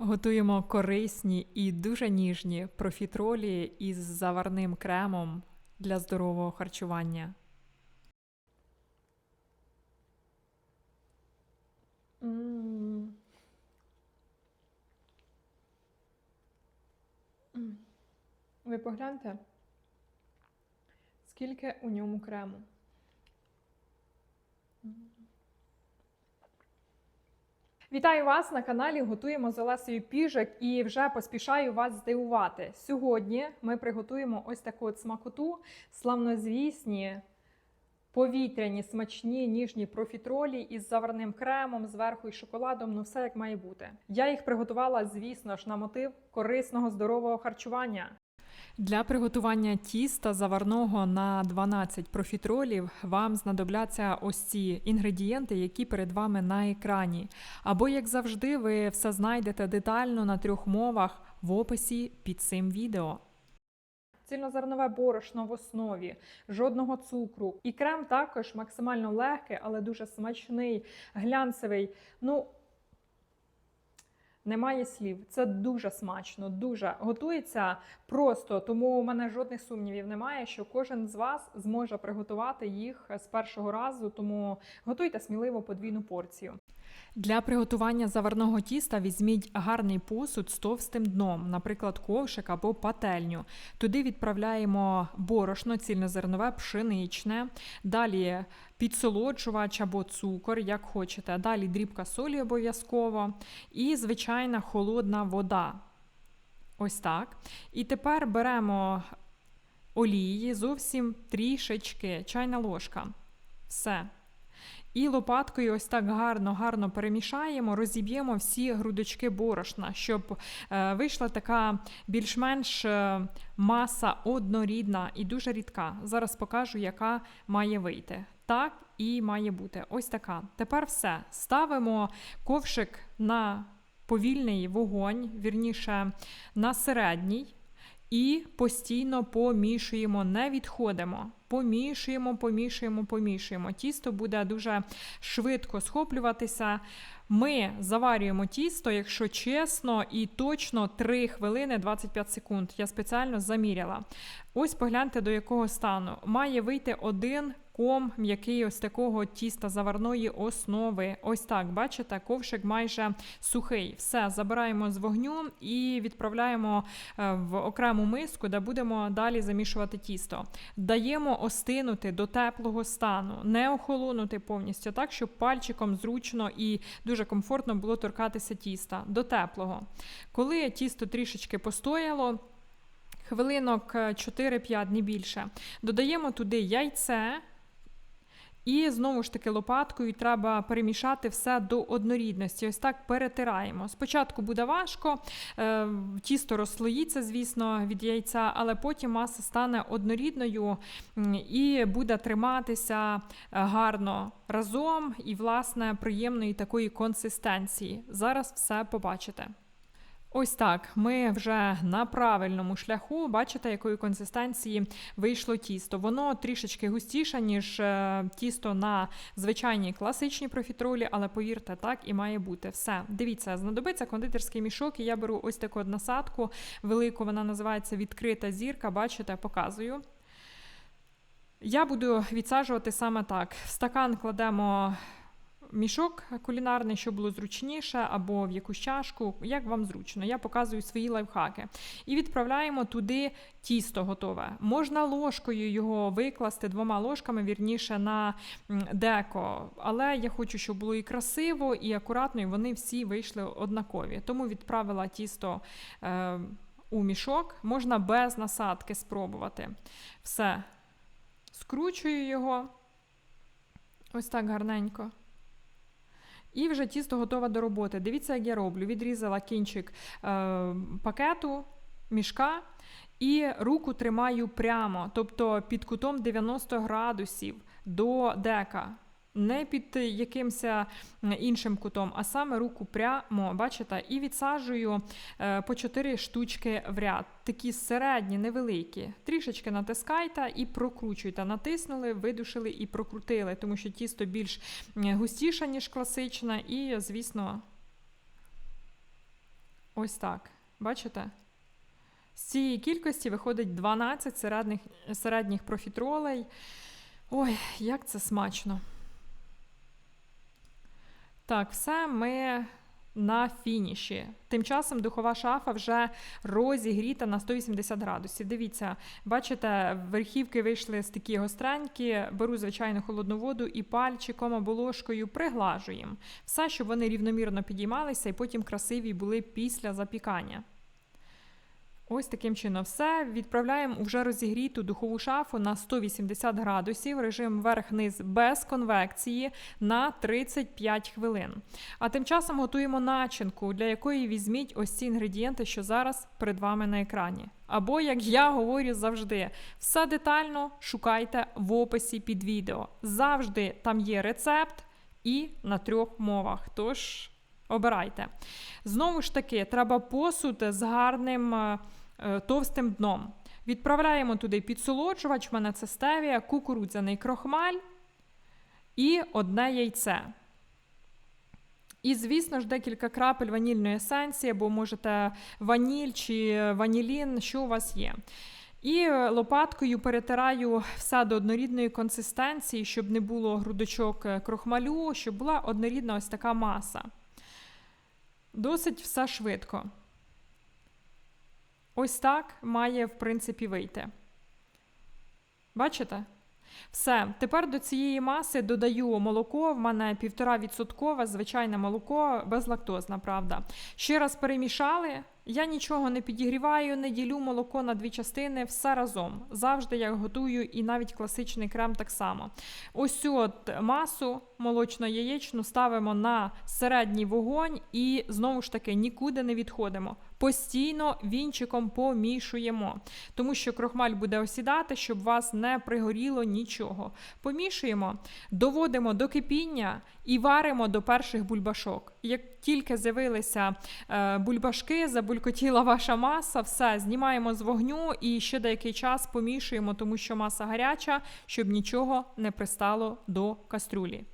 Готуємо корисні і дуже ніжні профітролі із заварним кремом для здорового харчування. Ви погляньте, скільки у ньому крему. Вітаю вас на каналі Готуємо з Олесею Піжик і вже поспішаю вас здивувати. Сьогодні ми приготуємо ось таку от смакоту, славнозвісні, повітряні, смачні, ніжні профітролі із заварним кремом, зверху і шоколадом, ну все як має бути. Я їх приготувала, звісно ж, на мотив корисного здорового харчування. Для приготування тіста заварного на 12 профітролів вам знадобляться ось ці інгредієнти, які перед вами на екрані. Або, як завжди, ви все знайдете детально на трьох мовах в описі під цим відео. Цільнозернове борошно в основі, жодного цукру. І крем також максимально легкий, але дуже смачний, глянцевий. Ну, немає слів. Це дуже смачно, дуже готується просто, тому у мене жодних сумнівів немає, що кожен з вас зможе приготувати їх з першого разу. Тому готуйте сміливо подвійну порцію. Для приготування заварного тіста візьміть гарний посуд з товстим дном, наприклад, ковшик або пательню. Туди відправляємо борошно, цільнозернове, пшеничне, далі підсолоджувач або цукор, як хочете. Далі дрібка солі обов'язково і звичайна холодна вода. Ось так. І тепер беремо олії, зовсім трішечки, чайна ложка. Все. І лопаткою ось так гарно-гарно перемішаємо, розіб'ємо всі грудочки борошна, щоб е, вийшла така більш-менш е, маса однорідна і дуже рідка. Зараз покажу, яка має вийти. Так і має бути. Ось така. Тепер все. Ставимо ковшик на повільний вогонь, вірніше на середній. І постійно помішуємо, не відходимо. Помішуємо, помішуємо, помішуємо. Тісто буде дуже швидко схоплюватися. Ми заварюємо тісто, якщо чесно, і точно 3 хвилини 25 секунд. Я спеціально заміряла. Ось погляньте, до якого стану. Має вийти один ком м'який ось такого тіста заварної основи. Ось так, бачите, ковшик майже сухий. Все, забираємо з вогню і відправляємо е, в окрему миску, де будемо далі замішувати тісто. Даємо остинути до теплого стану, не охолонути повністю, так, щоб пальчиком зручно і дуже комфортно було торкатися тіста до теплого. Коли тісто трішечки постояло, хвилинок 4-5, не більше, додаємо туди яйце. І знову ж таки лопаткою треба перемішати все до однорідності. Ось так перетираємо. Спочатку буде важко, е, тісто розслоїться, звісно, від яйця, але потім маса стане однорідною і буде триматися е, гарно разом і, власне, приємної такої консистенції. Зараз все побачите. Ось так, ми вже на правильному шляху. Бачите, якої консистенції вийшло тісто. Воно трішечки густіше, ніж е, тісто на звичайній класичній профітролі, але повірте, так і має бути. Все, дивіться, знадобиться кондитерський мішок, і я беру ось таку насадку велику, вона називається відкрита зірка. Бачите, показую. Я буду відсаджувати саме так. В стакан кладемо мішок кулінарний, щоб було зручніше, або в якусь чашку, як вам зручно. Я показую свої лайфхаки. І відправляємо туди тісто готове. Можна ложкою його викласти двома ложками, вірніше на деко. Але я хочу, щоб було і красиво, і акуратно, і вони всі вийшли однакові. Тому відправила тісто. Е, у мішок можна без насадки спробувати. Все. Скручую його ось так гарненько. І вже тісто готове до роботи. Дивіться, як я роблю. Відрізала кінчик е, пакету, мішка і руку тримаю прямо, тобто під кутом 90 градусів до дека не під якимось іншим кутом, а саме руку прямо, бачите, і відсаджую е, по 4 штучки в ряд. Такі середні, невеликі. Трішечки натискайте і прокручуйте. Натиснули, видушили і прокрутили, тому що тісто більш густіше, ніж класичне, і, звісно, Ось так. Бачите? З цієї кількості виходить 12 середніх, середніх профітролей. Ой, як це смачно. Так, все ми на фініші. Тим часом духова шафа вже розігріта на 180 градусів. Дивіться, бачите, верхівки вийшли з такі гостренькі. Беру звичайну холодну воду і пальчиком або ложкою приглажуємо. Все, щоб вони рівномірно підіймалися і потім красиві були після запікання. Ось таким чином все. Відправляємо у вже розігріту духову шафу на 180 градусів, режим верх-низ без конвекції на 35 хвилин. А тим часом готуємо начинку, для якої візьміть ось ці інгредієнти, що зараз перед вами на екрані. Або, як я говорю завжди, все детально шукайте в описі під відео. Завжди там є рецепт і на трьох мовах. Тож обирайте. Знову ж таки, треба посуд з гарним е, е, товстим дном. Відправляємо туди підсолоджувач, в мене це стевія, кукурудзяний крохмаль і одне яйце. І, звісно ж, декілька крапель ванільної есенції, або можете ваніль чи ванілін, що у вас є. І е, лопаткою перетираю все до однорідної консистенції, щоб не було грудочок крохмалю, щоб була однорідна ось така маса. Досить все швидко. Ось так має, в принципі, вийти. Бачите? Все. Тепер до цієї маси додаю молоко. В мене 1,5% звичайне молоко, безлактозна, правда. Ще раз перемішали. Я нічого не підігріваю, не ділю молоко на дві частини, все разом. Завжди я готую і навіть класичний крем так само. Ось цю от масу молочно-яєчну ставимо на середній вогонь і знову ж таки нікуди не відходимо. Постійно вінчиком помішуємо, тому що крохмаль буде осідати, щоб вас не пригоріло нічого. Помішуємо, доводимо до кипіння і варимо до перших бульбашок. Як тільки з'явилися е, бульбашки, забулькотіла ваша маса, все знімаємо з вогню і ще деякий час помішуємо, тому що маса гаряча, щоб нічого не пристало до каструлі.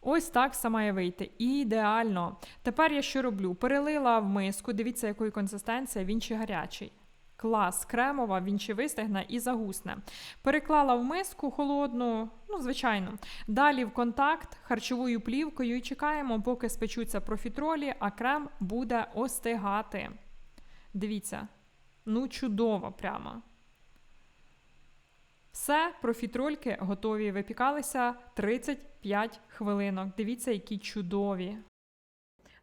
Ось так все має вийти. Ідеально. Тепер я що роблю? Перелила в миску, дивіться, якої консистенція, він чи гарячий. Клас, кремова, він чи вистигне і загусне. Переклала в миску холодну, ну, звичайно. Далі в контакт харчовою плівкою і чекаємо, поки спечуться профітролі, а крем буде остигати. Дивіться, ну чудово прямо. Все, профітрольки готові. Випікалися 35 хвилинок. Дивіться, які чудові.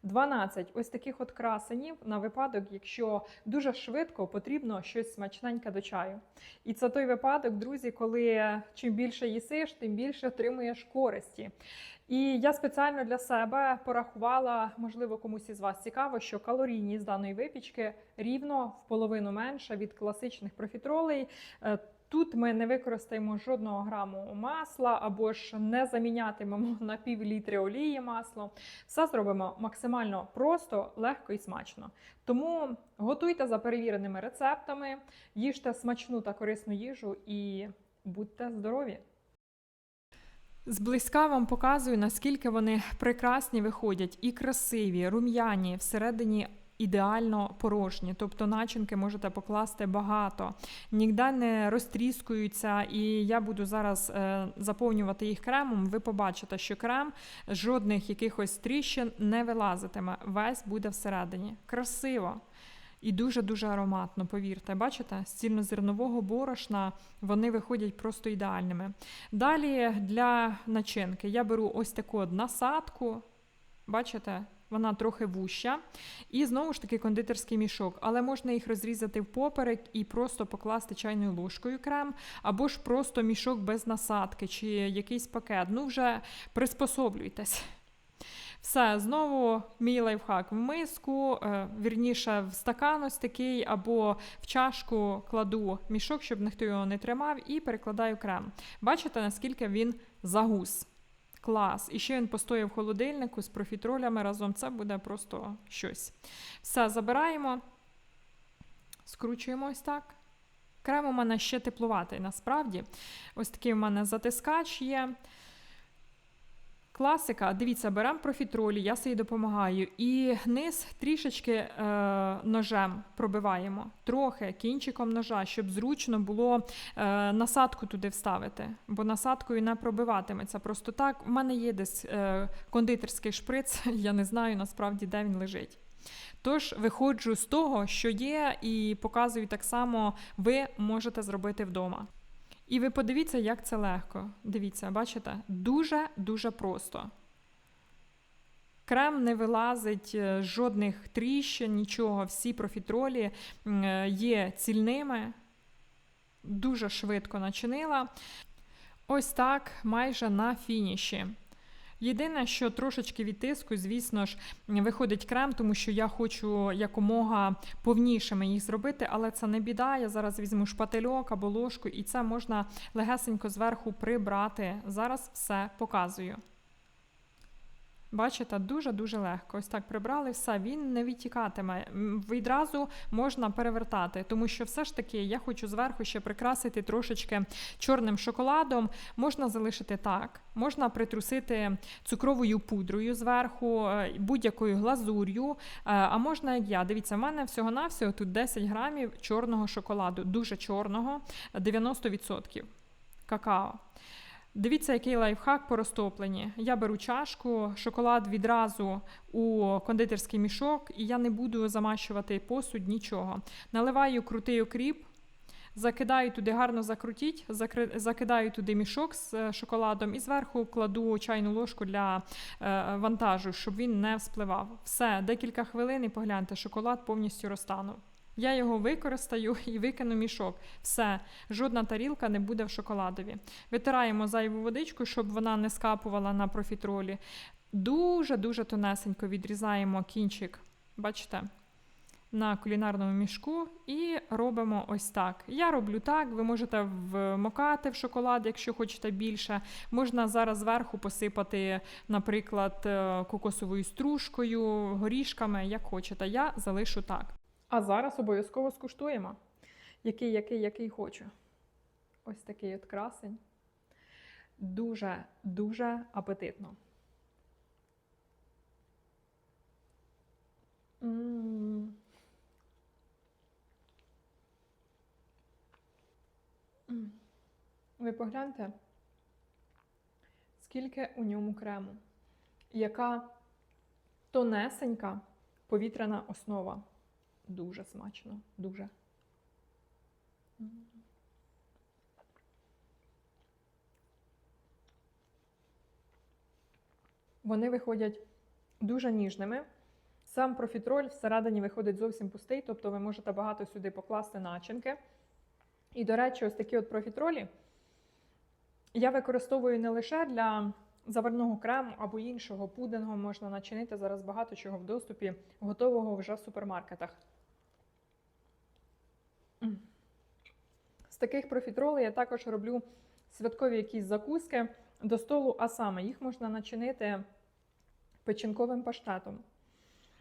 12 ось таких от красенів на випадок, якщо дуже швидко потрібно щось смачненьке до чаю. І це той випадок, друзі, коли чим більше їсиш, тим більше отримуєш користі. І я спеціально для себе порахувала, можливо, комусь із вас цікаво, що калорійність даної випічки рівно в половину менша від класичних профітролей. Тут ми не використаємо жодного граму масла або ж не замінятимемо на пів літри олії масло. Все зробимо максимально просто, легко і смачно. Тому готуйте за перевіреними рецептами, їжте смачну та корисну їжу і будьте здорові! Зблизька вам показую, наскільки вони прекрасні виходять і красиві, рум'яні, всередині ідеально порожні. Тобто начинки можете покласти багато, ніде не розтріскуються, і я буду зараз е, заповнювати їх кремом. Ви побачите, що крем жодних якихось тріщин не вилазитиме. Весь буде всередині. Красиво. І дуже-дуже ароматно, повірте. Бачите, з цільнозернового борошна вони виходять просто ідеальними. Далі для начинки я беру ось таку насадку. Бачите, вона трохи вуща. І знову ж таки кондитерський мішок. Але можна їх розрізати впоперек і просто покласти чайною ложкою крем, або ж просто мішок без насадки, чи якийсь пакет. Ну, вже приспособлюйтесь. Все, знову мій лайфхак в миску, е, вірніше в стакан ось такий, або в чашку кладу мішок, щоб ніхто його не тримав, і перекладаю крем. Бачите, наскільки він загус. Клас. І ще він постояв в холодильнику з профітролями разом. Це буде просто щось. Все, забираємо, скручуємо ось так. Крем у мене ще теплуватий, насправді. Ось такий у мене затискач є. Класика, дивіться, беремо профітролі, я собі допомагаю. І низ трішечки е, ножем пробиваємо, трохи кінчиком ножа, щоб зручно було е, насадку туди вставити, бо насадкою не пробиватиметься. Просто так. У мене є десь е, кондитерський шприц, я не знаю насправді, де він лежить. Тож виходжу з того, що є, і показую так само, ви можете зробити вдома. І ви подивіться, як це легко. Дивіться, бачите? Дуже-дуже просто. Крем не вилазить, е, жодних тріщин, нічого. Всі профітролі е, є цільними. Дуже швидко начинила. Ось так, майже на фініші. Єдине, що трошечки відтиску, звісно ж, виходить крем, тому що я хочу якомога повнішими їх зробити, але це не біда. Я зараз візьму шпательок або ложку, і це можна легесенько зверху прибрати. Зараз все показую. Бачите, дуже-дуже легко. Ось так прибрали все, він не відтікатиме. Відразу можна перевертати, тому що все ж таки я хочу зверху ще прикрасити трошечки чорним шоколадом. Можна залишити так, можна притрусити цукровою пудрою зверху, е, будь-якою глазур'ю. е, А можна як я. Дивіться, в мене всього-навсього тут 10 грамів чорного шоколаду, дуже чорного, 90% какао. Дивіться, який лайфхак по розтопленні. Я беру чашку, шоколад відразу у кондитерський мішок, і я не буду замащувати посуд нічого. Наливаю крутий окріп, закидаю туди гарно закрутіть, закидаю туди мішок з е, шоколадом і зверху кладу чайну ложку для е, вантажу, щоб він не вспливав. Все, декілька хвилин і погляньте, шоколад повністю розтанув. Я його використаю і викину мішок. Все, жодна тарілка не буде в шоколадові. Витираємо зайву водичку, щоб вона не скапувала на профітролі. Дуже-дуже тонесенько відрізаємо кінчик, бачите, на кулінарному мішку і робимо ось так. Я роблю так, ви можете вмокати в шоколад, якщо хочете більше. Можна зараз зверху посипати, наприклад, е, кокосовою стружкою, горішками, як хочете. Я залишу так. А зараз обов'язково скуштуємо. Який, який, який хочу. Ось такий от красень. Дуже, дуже апетитно. Ви погляньте, скільки у ньому крему. Яка тонесенька повітряна основа. Дуже смачно, дуже. Вони виходять дуже ніжними. Сам профітроль всередині виходить зовсім пустий, тобто ви можете багато сюди покласти начинки. І, до речі, ось такі от профітролі я використовую не лише для заварного крему або іншого пудингу можна начинити зараз багато чого в доступі, готового вже в супермаркетах. З таких профітролей я також роблю святкові якісь закуски до столу, а саме їх можна начинити печінковим паштетом.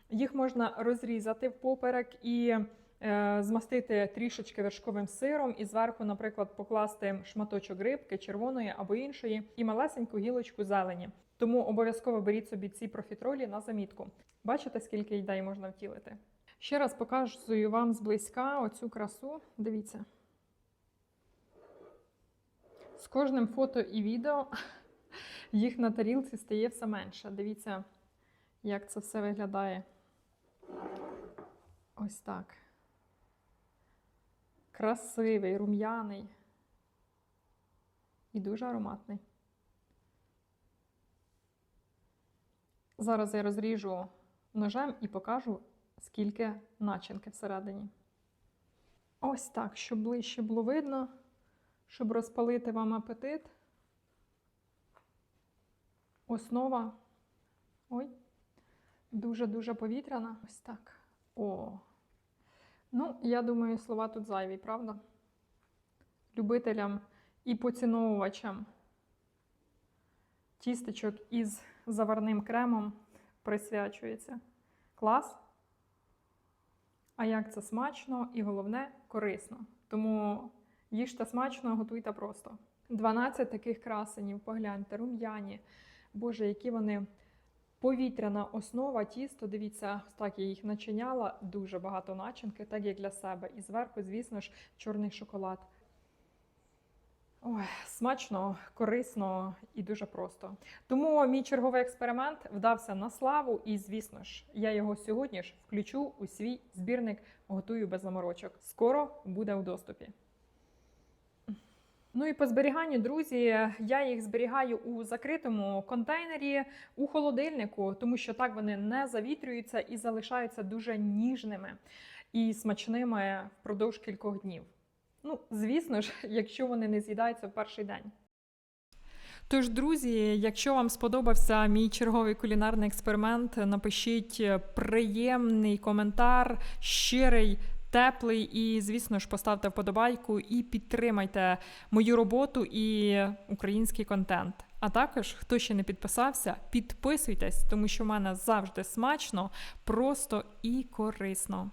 Їх можна розрізати впоперек і е, змастити трішечки вершковим сиром, і зверху, наприклад, покласти шматочок рибки, червоної або іншої, і малесеньку гілочку зелені. Тому обов'язково беріть собі ці профітролі на замітку. Бачите, скільки ідей можна втілити? Ще раз показую вам зблизька оцю красу. Дивіться. З кожним фото і відео їх на тарілці стає все менше. Дивіться, як це все виглядає. Ось так. Красивий, рум'яний і дуже ароматний. Зараз я розріжу ножем і покажу, скільки начинки всередині. Ось так, щоб ближче було видно, щоб розпалити вам апетит. Основа. Ой, дуже-дуже повітряна. Ось так. О. Ну, я думаю, слова тут зайві, правда? Любителям і поціновувачам тістечок із заварним кремом присвячується. Клас. А як це смачно і головне корисно. Тому їжте смачно, готуйте просто. 12 таких красенів, погляньте, рум'яні, Боже, які вони повітряна основа, тісто. Дивіться, так я їх начиняла. Дуже багато начинки, так як для себе. І зверху, звісно ж, чорний шоколад. Ой, смачно, корисно і дуже просто. Тому мій черговий експеримент вдався на славу, і звісно ж, я його сьогодні ж включу у свій збірник Готую без заморочок. Скоро буде у доступі. Ну і по зберіганню, друзі, я їх зберігаю у закритому контейнері у холодильнику, тому що так вони не завітрюються і залишаються дуже ніжними і смачними впродовж кількох днів. Ну, звісно ж, якщо вони не з'їдаються в перший день. Тож, друзі, якщо вам сподобався мій черговий кулінарний експеримент, напишіть приємний коментар, щирий, теплий, і, звісно ж, поставте вподобайку і підтримайте мою роботу і український контент. А також, хто ще не підписався, підписуйтесь, тому що в мене завжди смачно, просто і корисно.